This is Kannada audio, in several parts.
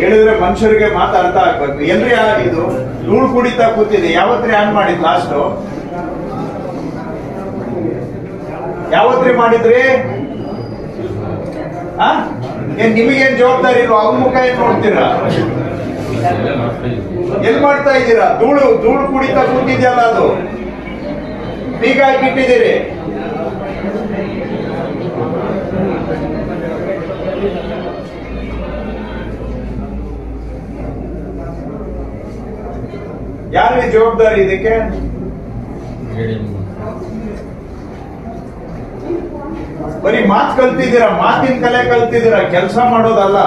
ಹೇಳಿದ್ರೆ ಮನುಷ್ಯರಿಗೆ ಮಾತು ಅರ್ಥ ಆಗ್ಬೇಕು. ಎಲ್ರಿ ಇದು? ಧೂಳು ಕುಡಿತಾ ಕೂತಿದೆ. ಯಾವತ್ರಿ ಆನ್ ಮಾಡಿದ್ ಲಾಸ್ಟ್ ಯಾವತ್ರಿ ಮಾಡಿದ್ರಿ? ಏನ್ ನಿಮಗೇನ್ ಜವಾಬ್ದಾರಿ ಇಲ್ವಾ? ಅವ್ರ ಮುಖ ಏನ್ ನೋಡ್ತೀರಾ? ಎಲ್ ಮಾಡ್ತಾ ಇದ್ದೀರಾ? ಧೂಳು ಧೂಳು ಕುಡಿತಾ ಕೂತಿದ್ಯಲ್ಲ ಅದು. ಬೀಗ ಹಾಕಿಟ್ಟಿದ್ದೀರಿ ಯಾರಿಗೆ ಜವಾಬ್ದಾರಿ ಇದಕ್ಕೆ? ಬರೀ ಮಾತ್ ಕಲ್ತಿದ್ದೀರಾ? ಮಾತಿನ ಕಲೆ ಕಲ್ತಿದ್ದೀರಾ? ಕೆಲಸ ಮಾಡೋದಲ್ಲ.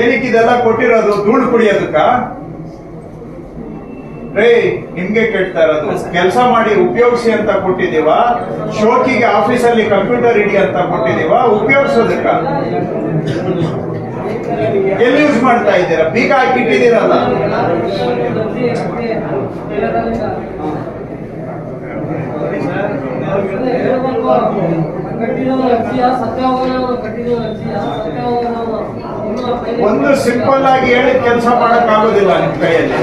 ಏನಕ್ಕೆ ಇದೆಲ್ಲ ಕೊಟ್ಟಿರೋದು? ಧೂಳು ಕುಡಿಯೋದಕ್ಕ? ರೇ ನಿಮ್ಗೆ ಕೇಳ್ತಾ ಇರೋದು, ಕೆಲಸ ಮಾಡಿ ಉಪಯೋಗಿಸಿ ಅಂತ ಕೊಟ್ಟಿದೀವ ಶೋಕಿಗೆ ಆಫೀಸಲ್ಲಿ ಕಂಪ್ಯೂಟರ್ ಇಡಿ ಅಂತ ಕೊಟ್ಟಿದೀವ ಉಪಯೋಗಿಸೋದಕ್ಕ? ಎಲ್ಲಿ ಯೂಸ್ ಮಾಡ್ತಾ ಇದ್ದೀರಾ? ಬೀಗ ಹಾಕಿಟ್ಟಿದ್ದೀರಲ್ಲ? ಒಂದು ಸಿಂಪಲ್ ಆಗಿ ಹೇಳಿ ಕೆಲಸ ಮಾಡಕ್ ಆಗೋದಿಲ್ಲ ನಿಮ್ ಕೈಯಲ್ಲಿ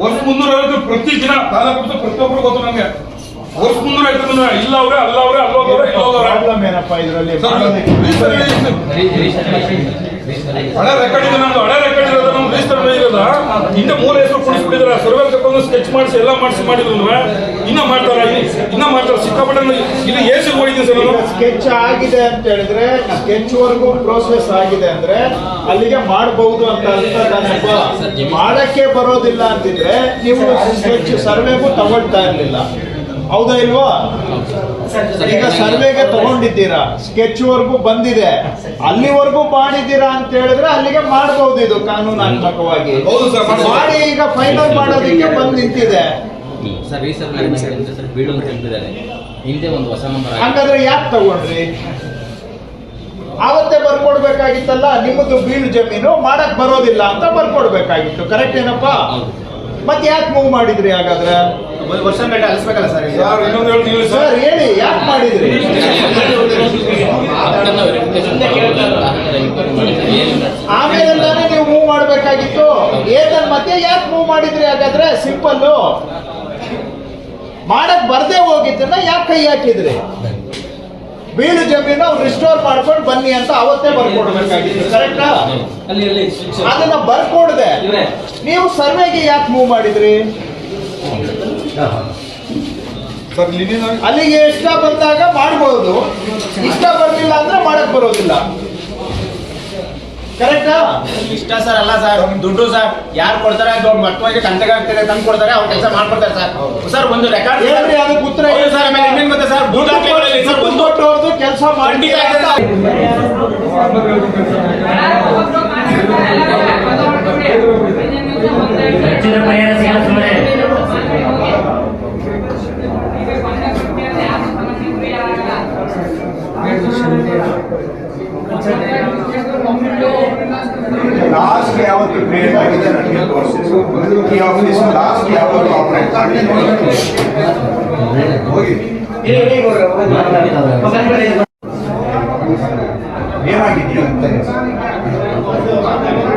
ವರ್ಷ ಮುನ್ನೂರ ಐವತ್ತು ಪ್ರತಿ ದಿನ ತಾಲೂಕು ಪ್ರತಿಯೊಬ್ಬರು ಗೊತ್ತು ನಂಗೆ ವರ್ಷ ಮುನ್ನೂರ ಐವತ್ತು ದಿನ ಇಲ್ಲ ಅವ್ರೆ ಅಲ್ಲ ಅವ್ರೆ ಅಲ್ಲೋದವ್ರೆ ಇಲ್ಲೋದವ್ರೆ ಪ್ರಾಬ್ಲಮ್ ಏನಪ್ಪಾ ಇದರಲ್ಲಿ ಹಳೆ ರೆಕಾರ್ಡ್ ಇದೆ ನಮ್ದು ಹಳೆ ರಿಜಿಸ್ಟರ್ ಹಿಂದೆ ಮೂಲ ಹೆಸರು ಕುಡಿಸ್ಬಿಟ್ಟಿದ್ರೆ ಸರ್ವೆ ತಗೊಂಡು ಸ್ಕೆಚ್ ಮಾಡಿಸಿ ಎಲ್ಲ ಮಾಡಿಸಿ ಮಾಡಿದ್ರು ಇನ್ನ ಮಾಡ್ತಾರ? ಇನ್ನ ಮಾಡ್ತಾರ? ಸಿಕ್ಕಾಪಟ್ಟೆ ಇಲ್ಲಿ ಎಸಿ ಹೋಗಿದ್ದೀನಿ ಸರ್ ನಾನು. ಸ್ಕೆಚ್ ಆಗಿದೆ ಅಂತ ಹೇಳಿದ್ರೆ ಸ್ಕೆಚ್ ವರ್ಗೂ ಪ್ರೋಸೆಸ್ ಆಗಿದೆ ಅಂದ್ರೆ ಅಲ್ಲಿಗೆ ಮಾಡಬಹುದು ಅಂತ ಮಾಡಕ್ಕೆ ಬರೋದಿಲ್ಲ ಅಂತಿದ್ರೆ ನೀವು ಸ್ಕೆಚ್ ಸರ್ವೆಗೂ ತಗೊಳ್ತಾ ಇರ್ಲಿಲ್ಲ. ಹೌದಾ ಇಲ್ವಾ? ಈಗ ಸರ್ವೆಗೆ ತಗೊಂಡಿದ್ದೀರಾ? ಸ್ಕೆಚ್ ವರ್ಗೂ ಬಂದಿದೆ. ಅಲ್ಲಿವರೆಗೂ ಮಾಡಿದ್ದೀರಾ ಅಂತ ಹೇಳಿದ್ರೆ ಅಲ್ಲಿಗೆ ಮಾಡಬಹುದು ಇದು ಕಾನೂನಾತ್ಮಕವಾಗಿ. ಹೌದು ಸರ್, ಮಾಡಿ ಈಗ ಫೈನಲ್ ಮಾಡೋದಕ್ಕೆ ಬಂದು ನಿಂತಿದೆ. ಸರ್ ಈ ಸರ್ ನಾನು ಸರ್ ಬೀಡು ಅಂತ ಹೇಳ್ತಿದ್ದಾರೆ. ಹಿಂದೆ ಒಂದು ಹೊಸ ನಂಬರ್ ಹಂಗಾದ್ರೆ ಯಾಕೆ ತಗೊಂಡ್ರಿ? ಆವತ್ತೇ ಬರ್ಕೊಡ್ಬೇಕಾಗಿತ್ತಲ್ಲ ನಿಮ್ಮದು ಬೀಳು ಜಮೀನು ಮಾಡಕ್ ಬರೋದಿಲ್ಲ ಅಂತ ಬರ್ಕೊಡ್ಬೇಕಾಗಿತ್ತು. ಕರೆಕ್ಟ್ ಏನಪ್ಪಾ? ಮತ್ತೆ ಯಾಕೆ ಮೂವ್ ಮಾಡಿದ್ರಿ ಹಾಗಾದ್ರೆ? ಒಂದು ವರ್ಷ ಗಂಟೆ ಅಲಿಸ್ಬೇಕಲ್ಲ ಸರ್ ಇನ್ನೊಂದು ಹೇಳ್ತೀನಿ ಸರ್ ಹೇಳಿ ಯಾಕೆ ಮಾಡಿದ್ರಿ? ಆಮೇಲೆಲ್ಲಾನೇ ನೀವು ಮೂವ್ ಮಾಡಬೇಕಾಗಿತ್ತು. ಏತನ್ ಮತ್ತೆ ಯಾಕೆ ಮೂವ್ ಮಾಡಿದ್ರಿ ಹಾಗಾದ್ರೆ? ಸಿಂಪಲ್ ಮಾಡಕ್ ಬರ್ದೇ ಹೋಗಿದ್ದನ್ನ ಯಾಕೆ ಕೈ ಹಾಕಿದ್ರಿ? ಬೀಳು ಜಮೀನು ಅವ್ರು ರಿಸ್ಟೋರ್ ಮಾಡ್ಕೊಂಡು ಬನ್ನಿ ಅಂತ ಅವತ್ತೇ ಬರ್ಕೊಡ್ಬೇಕಾಗಿತ್ತು ಕರೆಕ್ಟಾ ಅಲ್ಲಿ ಅಲ್ಲಿ ಅದನ್ನ ಬರ್ಕೊಡ್ದೆ. ನೀವು ಸರ್ವೆಗೆ ಯಾಕೆ ಮೂವ್ ಮಾಡಿದ್ರಿ? ಅಲ್ಲಿಗೆ ಇಷ್ಟ ಬಂದಾಗ ಮಾಡ್ಬೋದು. ಇಷ್ಟ ಬರ್ಲಿಲ್ಲ ಅಂದ್ರೆ ಮಾಡಕ್ ಬರೋದಿಲ್ಲ. ಕರೆಕ್ಟಾ ಇಷ್ಟ ಸರ್ ಅಲ್ಲ ಸರ್. ದುಡ್ಡು ಸರ್. ಯಾರು ಕೊಡ್ತಾರೆ ದೊಡ್ಡ ಮಟ್ಟವಾಗಿ ಕಂತೆಗಾಗ್ತದೆ ತಂದು ಕೊಡ್ತಾರೆ ಅವ್ರ ಕೆಲಸ ಮಾಡ್ಕೊಡ್ತಾರೆ ಸರ್. ಸರ್ ಒಂದು ರೆಕಾರ್ಡ್ ಹೇಳ್ರಿ ಅದಕ್ಕೆ ಉತ್ತರ ಸರ್ ಆಮೇಲೆ ಮತ್ತೆ ಗೊತ್ತಾ ಸರ್? ದುಡ್ಡು ಸರ್. ಒಂದು ಕೊಟ್ಟವ್ರದ್ದು ಕೆಲಸ ಮಾಡಿ ಯಾವತ್ತು ಕ್ರಿಯೇಟ್ ಆಗಿದೆ ಈ ಹೋಗಿ ಏನಾಗಿದೆಯಾ?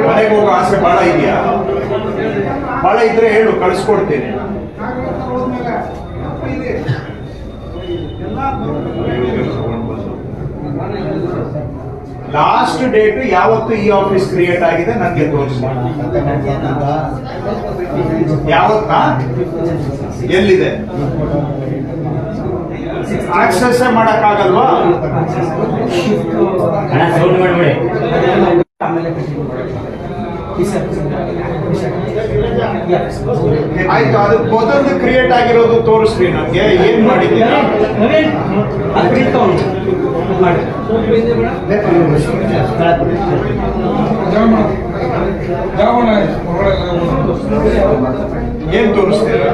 ಮನೆಗೆ ಹೋಗೋ ಆಸೆ ಬಹಳ ಇದೆಯಾ ಬಹಳ ಇದ್ರೆ ಹೇಳು ಕಳಿಸ್ಕೊಡ್ತೀನಿ ಲಾಸ್ಟ್ ಡೇಟ್ ಯಾವತ್ತು ಈ ಆಫೀಸ್ ಕ್ರಿಯೇಟ್ ಆಗಿದೆ ನನಗೆ ತೋರಿಸಿ. ಯಾವತ್ತ? ಎಲ್ಲಿದೆ? ಆಕ್ಸೆಸ್ ಮಾಡಕ್ಕಾಗಲ್ವಾ? ಹಣ ಸೌಂಡ್ ಮಾಡ್ಬೇಡಿ ಆಯ್ತು ಅದು ಮೊದಲು ಕ್ರಿಯೇಟ್ ಆಗಿರೋದು ತೋರಿಸ್ರಿ ನನಗೆ ಏನ್ ಮಾಡಿದ್ದೀರಾ? ಜಾವಣ ಏನ್ ತೋರಿಸ್ತೀರಾ?